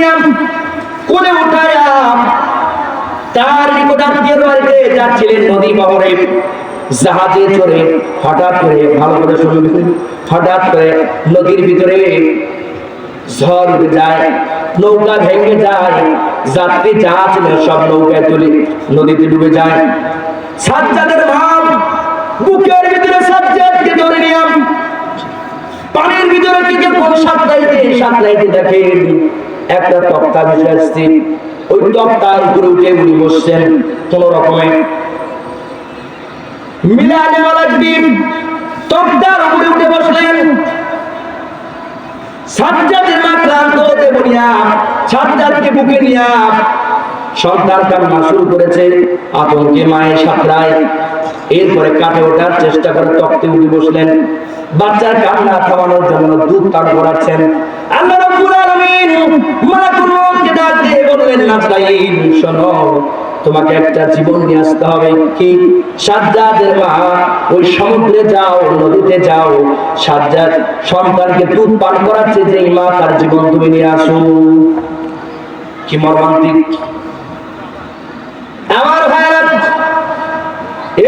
নিয়ে কোলে উঠায়া তার নিকটাত্মীয়ের বাড়িতে যাচ্ছিলেন নদী বহরে। জাহাজে চড়ে হঠাৎ করে, ভালো করে শুনবেন হঠাৎ করে নদীর ভিতরে ঝড় যায়, নৌকা ভেঙে যায়, যাত্রী যা ছিল সব নৌকায় তুলে নদীতে ডুবে যায়। সাজ্জাদের ভাব, বুকের ভিতরে সাজ্জাদকে ধরে নিলাম। পানির ভিতরে থেকে কোন সাতলাইতে সাতলাইতে দেখেন একটা তক্তা ভেসে আসছে। ওই তক্তার উপরে উঠে উনি বসছেন। কোন রকমে। মিলাদ মালাদ্দিন তক্তার উপরে উঠে বসলেন। সাজ্জাদের মা ক্লান্ত হতে বলিয়া সাজ্জাদকে বুকে নিয়া সন্তান কান্না শুরু করেছে আতঙ্কে মায়ের সাঁতরায়। এরপরে কাটে ওঠার চেষ্টা করে তক্তে উঠে বসলেন। বাচ্চার কান্না থামানোর জন্য দুধ পান করাচ্ছেন তোমাকে একটা জীবন নিয়ে আসতে হবে। কি? সাজ্জাদের মা, ওই সমুদ্রে যাও, নদীতে যাও। সাজ্জাদ সন্তানকে দুধ পান করাচ্ছে যে মা তার জীবন তুমি নিয়ে আসো। কি মর্মান্তিক। আমার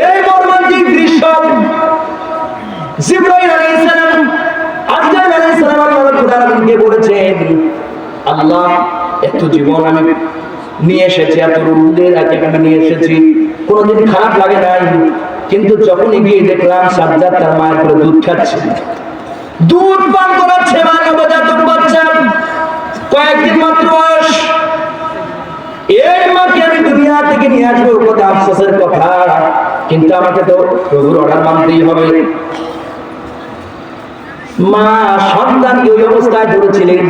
এই মর্মান্তিক দৃশ্য জিব্রাইল আলাইহিস সালাম, আজরাইল আলাইহিস সালাম বলেছেন, আল্লাহ, এত জীবন আমি নিয়ে এসেছি, এত রুদের আমি নিয়ে এসেছি, কোনোদিন খারাপ লাগে নাই। কিন্তু যখনই গিয়ে দেখলাম সাজ্জাদ তার মায়ের করে দুধ খাচ্ছে। দুধ পান করাচ্ছে মা বাচ্চা। কয়েকদিন মাত্র বয়স। মাকে আমি দুনিয়া থেকে নিয়ে আসব কথা আফসোসের কথা। কিন্তু আমাকে তো প্রভুর অর্ডার মানতেই হবে। মা সন্তানকে ওই অবস্থায় ধরেছিলেন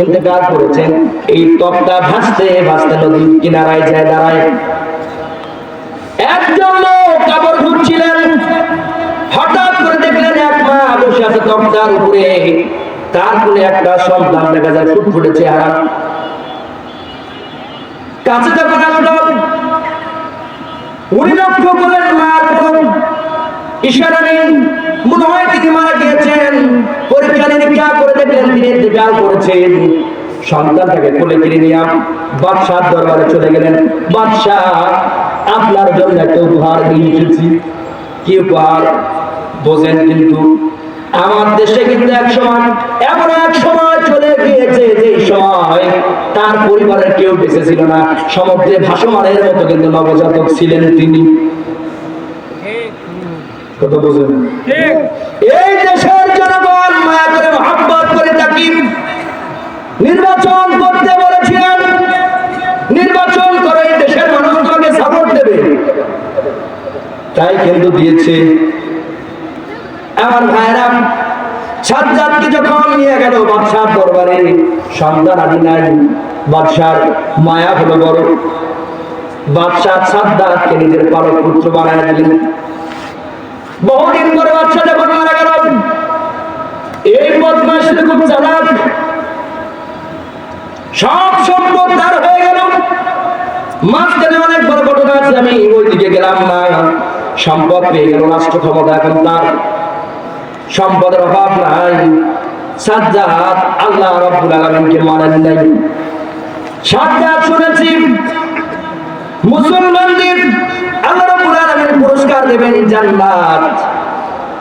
ইন্তেকাল করেছেন। এই তপটা ভাসতে ভাসতে নদীর কিনারায় যায় দাঁড়ায়। একজন লোক কাপড় ঘুরছিলেন হঠাৎ করে দেখলেন এক মা বসে আছে তপটার উপরে। তার কোলে একটা সন্তান দেখা যায়, ফুটফুটে চেহারা। কাছে যখন আসলাম উনি লক্ষ্য করলেন কোন ইশারা নেই মনে হয় তিনি দরবারে চলে গেলেন। বাদশাহ আপনার জন্য একটা উপহার নিয়ে এসেছি। কি উপহার? বোঝেন কিন্তু, আমার দেশে কিন্তু এক সময়, এমন এক সময় চলে গিয়েছে যে সময় তার পরিবারের কেউ বেঁচে ছিল না। সমুদ্রে ভাসমানের মতো কিন্তু নবজাতক ছিলেন তিনি। কথা বোঝেন? এই দেশের জনগণ মায়া করে মহাব্বত করে থাকি নির্বাচন করতে বলেছিলেন। নির্বাচন করে দেশের মানুষ তোমাকে সাপোর্ট দেবে। তাই দিয়েছে। আমার ভাইরা সাজ্জাদকে যখন নিয়ে গেল বাদশাহ দরবারে সন্তান আদি নাই বাদশার মায়া হলো বড়। বাদশাহ সাদ্দাতকে নিজের পালক পুত্র বানায় দিলেন। বহুদিন পরে বাচ্চা যখন মারা গেল, এই বদমাস খুব চালাক। সব সম্পদ তার হয়ে গেল। মাঝখানে অনেক বড় ঘটনা আছে আমি ওই দিকে গেলাম না। সম্পদ পেয়ে গেল, রাষ্ট্র ক্ষমতা এখন তার। সম্পদের অভাব নাই। সাজ্জাদ আল্লাহ রাব্বুল আলামিনকে মানেন নাই। সাজ্জাদ শুনেছি, মুসলমানদের আল্লাহ রাব্বুল আলামিন দেবেন জান্নাত।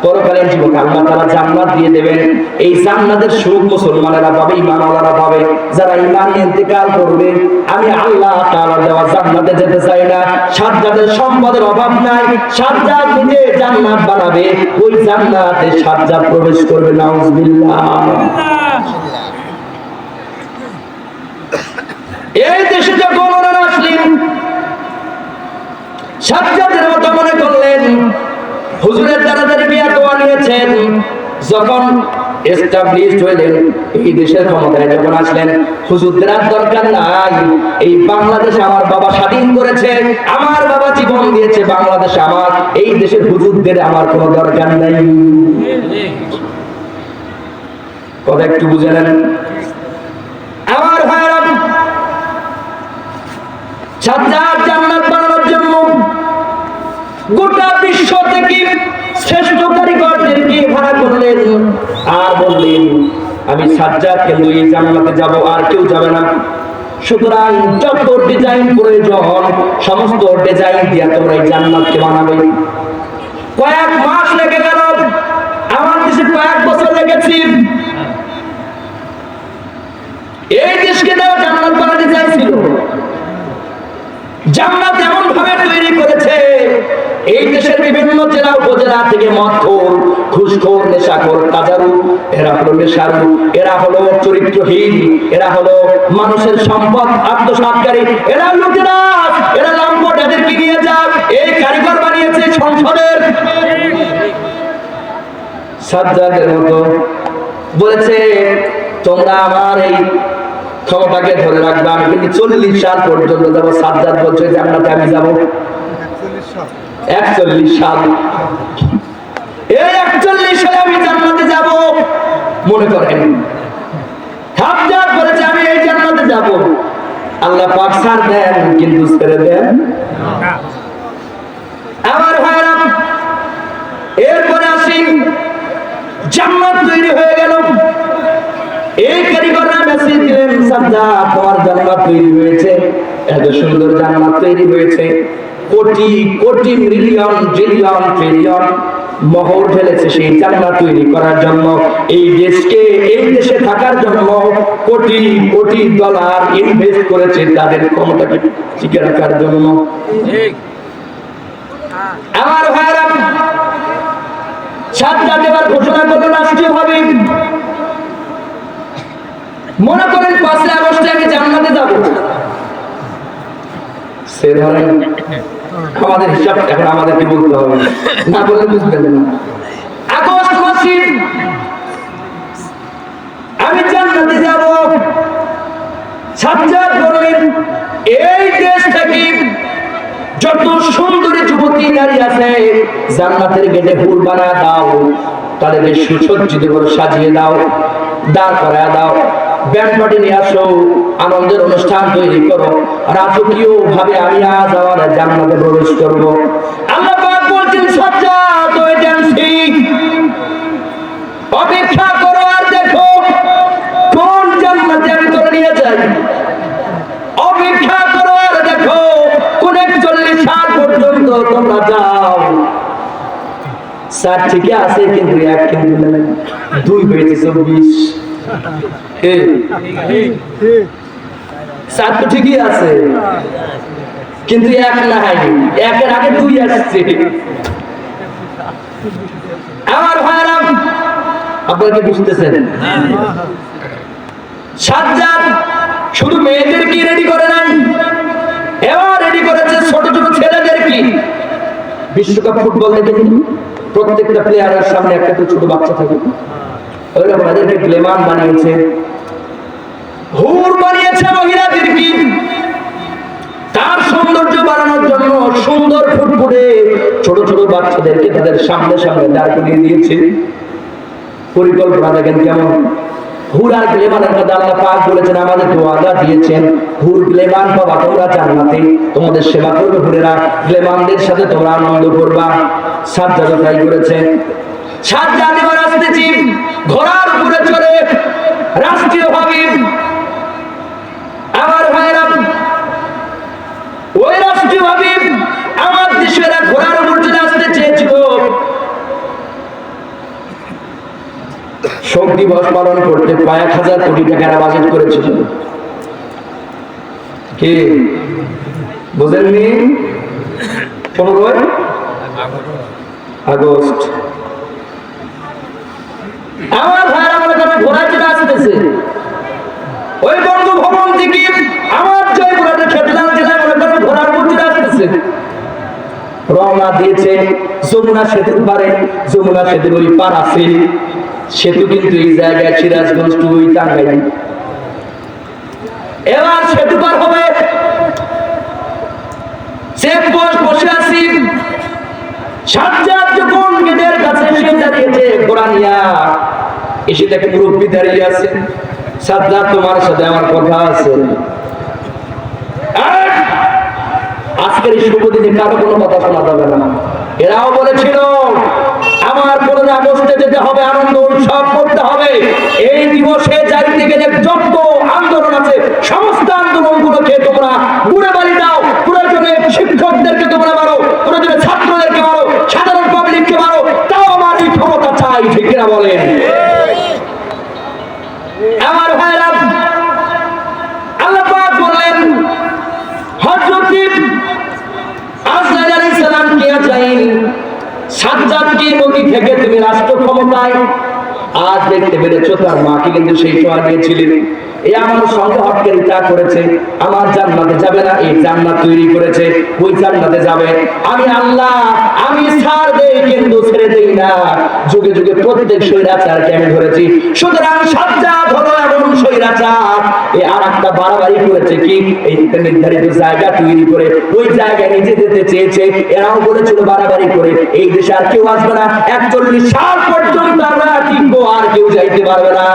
পরকালীন জীবন আল্লাহ তাআলা জান্নাত দিয়ে দেবেন। এই জান্নাতের সুখ মুসলমানেরা পাবে, ঈমানওয়ালারা পাবে। যারা নিয়ে ইন্তেকাল করবে, আমি আল্লাহ তাআলা দেওয়া জান্নাতে যেতে চাই না। সাজ্জাদের সম্পদের অভাব নাই। সাজ্জাদ নিজে জান্নাত বানাবে। ওই জান্নাতে সাজ্জাদ প্রবেশ করবে, নাউজুবিল্লাহ। এই দেশে যখন ওনারা আসলেন, সাজ্জাদের মতো মনে করলেন হুজুরের তাড়াতাড়ি নিয়েছেন যখন এই দেশের ক্ষমতায় যখন আসলেন দরকার নাই। এই বাংলাদেশ আমার বাবা স্বাধীন করেছে, আমার বাবা জীবন দিয়েছে, বাংলাদেশ আমার, এই দেশের হুজুরদের আমার কোনো দরকার নাই। কথা একটু বুঝে নেন আমার ভাইরা সাজ্জাদ জান্নাত বানানোর জন্য গোটা বিশ্ব থেকে শ্রেষ্ঠ কারিগরদেরকে ভাড়া করলেন আর বললেন আমি এই জান্নাতে যাব, আর কেউ যাবে না। সুতরাং যত ডিজাইন প্রয়োজন সমস্ত ডিজাইন দিয়ে তোমরা এই জান্নাতকে বানাবে। কয়েক মাস লেগে গেল আমার দেশে কয়েক বছর লেগেছি এই দেশকে দেওয়া জান্নাত বানাতে চাইছিল জান্নাত এমন ভাবে তৈরি করেছে এই দেশের বিভিন্ন জেলা উপজেলা থেকে মদখোর ঘুষখোর নেশাখোর কাজারু এরা হলো নেশারু, এরা হলো চরিত্রহীন, এরা হলো মানুষের সম্পদ আত্মসাৎকারী এরা লুটেরাজ এরা লম্পট, এদেরকে নিয়ে যাও, এই কারিগর বানিয়েছে সংসদের। সাজ্জাদের মতো বলেছে, তোমরা আমার এই ক্ষমতাকে ধরে রাখবে, আমি কিন্তু চল্লিশ সাল পর্যন্ত যাব। সাজ্জাদ বলছে, জান্নাতে আমি যাব। একচল্লিশ সাল। এই একচল্লিশ সালে আমি জান্নাতে যাব, মনে করেন। বলেছে আমি এই জান্নাতে যাব। আল্লাহ পাক দেন, কিন্তু ছেড়ে দেন আমার ভাইরা, এরপরে আসি, জান্নাত তৈরি হয়ে গেল। এই কারিগররা মেসেজ দিলেন সাজ্জা তোমার জান্নাত তৈরি হয়েছে, এত সুন্দর জান্নাত তৈরি হয়েছে। Crore crore million trillion trillion মহর ঢেলেছে সেই জান্নাত তৈরি করার জন্য। এই দেশকে এই দেশে থাকার জন্য কোটি কোটি ডলার ইনভেস্ট করেছে তাদের ক্ষমতাকে টিকে রাখার জন্য। আমার ভাইরা সাজ্জাদ এবার ঘোষণা করল রাষ্ট্রীয় ভাবে। মনে করেন পাঁচই আগস্টে আমি জান্নাতে যাব। সে ধরেন। আমাদের হিসাব এখন আমাদেরকে বলতে হবে। না বলে আমি জান্নাতে যাব, সাজ্জাদ বললেন এই দেশ থেকে যত সুন্দরী যুবতী নারী আছে, জান্নাতের গেটে ফুল বানা দাও, তাদেরকে সুসজ্জিত করে সাজিয়ে দাও, দাঁড় করায় দাও। ব্যান্ড নিয়ে আসো, আনন্দের অনুষ্ঠান তৈরি করো রাজকীয় ভাবে আমি আজ আমার জান্নাতে প্রবেশ করব। আল্লাহ অপেক্ষা করো দেখো কোন জান্নাতে আমি ঠিকই আছে, কিন্তু এক কিন্তু দুই হয়েছে চব্বিশ। তো ঠিকই আছে। কিন্তু এক একের আগে দুই আসছে। আমার ভাইরা আপনারা কি বুঝতেছেন? সাজ্জাদ, শুধু মেয়েদের কি রেডি করে নাই? এবার রেডি করেছে ছোট ছোট ছেলেদের কি? বিশ্বকাপ ফুটবল দেখে প্রত্যেকটা প্লেয়ারের সামনে একটা ছোট বাচ্চা থাকে পরিকল্পনা দেখেন কেমন। হুর আর পাক বলেছেন আমাদেরকে ওয়াদা দিয়েছেন, হুর গ্লেমান তোমরা তোমাদের সেবা করবে হুরেরা। গ্লেমানদের সাথে তোমরা আনন্দ করবা। সাজ্জাদ তাই করেছে। সাজ্জাদ এবার আসতেছি ঘোড়ার উপরে চড়ে রাষ্ট্রীয় ভাবে আমার ভাইরা, ওই রাষ্ট্রীয় ভাবে আমার দেশের ঘোড়ার উপর চলে আসতে চেয়েছিল শোক দিবস পালন করতে কয়েক হাজার কোটি টাকার বাজেট করেছিল। কি? বুঝেননি? পনেরোই আগস্ট। আমার ভাইরা মনে করেন ঘোড়া চলে আসতেছে। ওই বঙ্গভবন থেকে আমার জয়পুরহাটের খেতলাল জেলায় মনে করেন ঘোড়ার উপর আসতেছে। রওনা দিয়েছে, যমুনা সেতুর পারে, যমুনা সেতুর ওই পার আছে। সেতু কিন্তু এই জায়গায় সিরাজগঞ্জ টু ওই টাঙ্গাইল এবার সেতু পার হবে। চেক পোস্ট বসে আছি। সাজ্জাদ যখন গেটের কাছে এসে দাঁড়িয়েছে, ঘোড়া নিয়া এসে দেখে মুরব্বী দাঁড়িয়ে আছে সাদ্দা তোমার সাথে আমার কথা আছে। আজকের এই শুভ দিনে কারও কোনো কথা শোনা যাবে না। এরাও বলেছিল, আমার পনেরো আগস্টে যেতে হবে আনন্দ উৎসব। রাষ্ট্র ক্ষমতায় আজ দেখতে পেরেছ তার মাকে কিন্তু সেই সময় দিয়েছিলেন এই আমার সঙ্গে হটকারিতা করেছে। আমার জান্নাতে যাবে না, এই জান্নাত তৈরি করেছে। ওই জান্নাতে যাবে। আমি আল্লাহ, আমি ছাড় দেই, কিন্তু ছেড়ে দেই না। যুগে যুগে প্রত্যেক স্বৈরাচারকে আমি ধরেছি। সুতরাং সাজ্জাদ হলো এমন স্বৈরাচার এই আর একটা বাড়াবাড়ি করেছে কি? এই নির্ধারিত জায়গা তৈরি করে, ওই জায়গায় নিজে যেতে চেয়েছে। এরাও বলেছিল বাড়াবাড়ি করে, এই দেশে আর কেউ আসবে না। একচল্লিশ সাল পর্যন্ত আমরা টিকবো আর কেউ যাইতে পারবে না।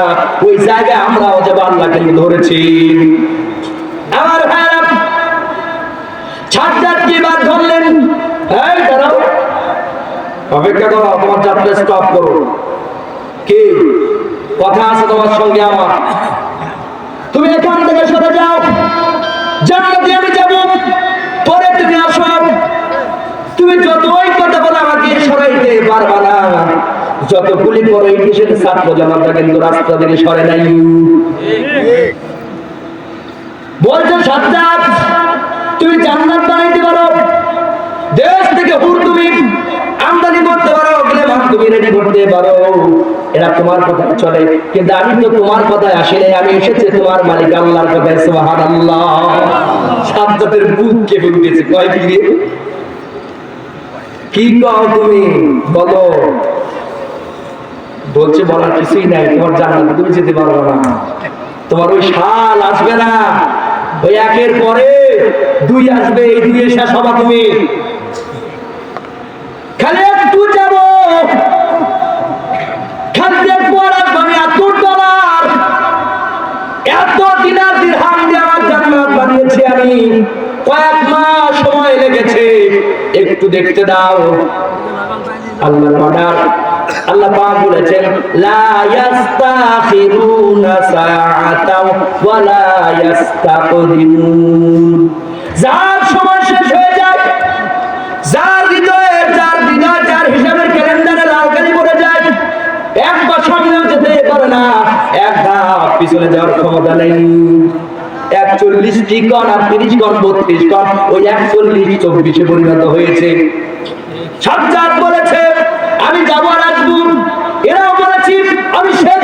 ওই জায়গায় আমরাও যে আল্লাহ কিন্তু ধরেছি। আমার ভাইরা ছাড় কি বার ধরলেন? এই দাঁড়াও। অপেক্ষা করো, তোমার যাত্রা স্টপ করো কি? কথা আছে তোমার সঙ্গে আমার। তুমি এখান থেকে সরে যাও। জান্নাতে আমি যাব। পরে তুমি আসো। তুমি যতই কথা বলে আমাকে সরাইতে পারবা না। যত গুলি করো, এই দেশের ছাত্র জনতা কিন্তু রাস্তা থেকে সরে নাই। বলছে, সাজ্জাদ, তুমি জান্নাত বানাইতে পারো। দেশ থেকে হুর তুমি আমদানি করতে পারো তুমি রেডি করতে পারো। এরা তোমার কথা চলে। কিন্তু আমি তো তোমার কথায় আসি নাই, আমি এসেছি তোমার মালিক আল্লাহর কথায় সুবহানাল্লাহ। সাজ্জাদের বুক কেঁপে উঠেছে, কয় কি? তুমি? বলো। বলছে বলার কিছুই নাই, তোমার জান্নাতে তুমি যেতে পারবে না। তোমার ওই শাল আসবে না। ওই একের পরে দুই আসবে, এই দুই শেষ হবা তুমি। একটু জান্নাত বানিয়েছি আমি। সময় লেগেছে, একটু দেখতে দাও। অর্ডার আল্লাহ পাক বলেছেন, লা ইয়াস্তাখিরুনা সাআতাও ওয়া লা ইয়াস্তাকদিমুন। যার সময় শেষ হয়ে যায়, যার হৃদয়ে, যার যার হিসাবের ক্যালেন্ডারে লালকালি পড়ে যায়, এক বা সামনেও যেতে পারে না, এক ধাপ পিছনে যাওয়ার ক্ষমতা নেই। একচল্লিশটি আর তিরিশ কণ, বত্রিশ কণ, ওই একচল্লিশ চব্বিশে পরিণত হয়েছে। সাজ্জাদ বলেছে, আমি যাব আর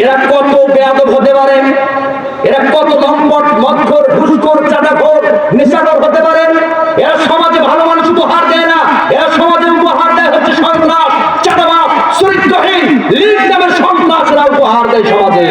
এরা কত বেয়াদ হতে পারে? এরা কত দম্পট মধ্যর ঘুষখোর চাটাখোর নেশাখোর হতে পারে? এরা সমাজে ভালো মানুষ উপহার দেয় না। এরা সমাজে উপহার দেয় হচ্ছে সন্ত্রাস চাটাবাস চরিত্রহীন, লিগ নামের সন্ত্রাস উপহার দেয় সমাজে।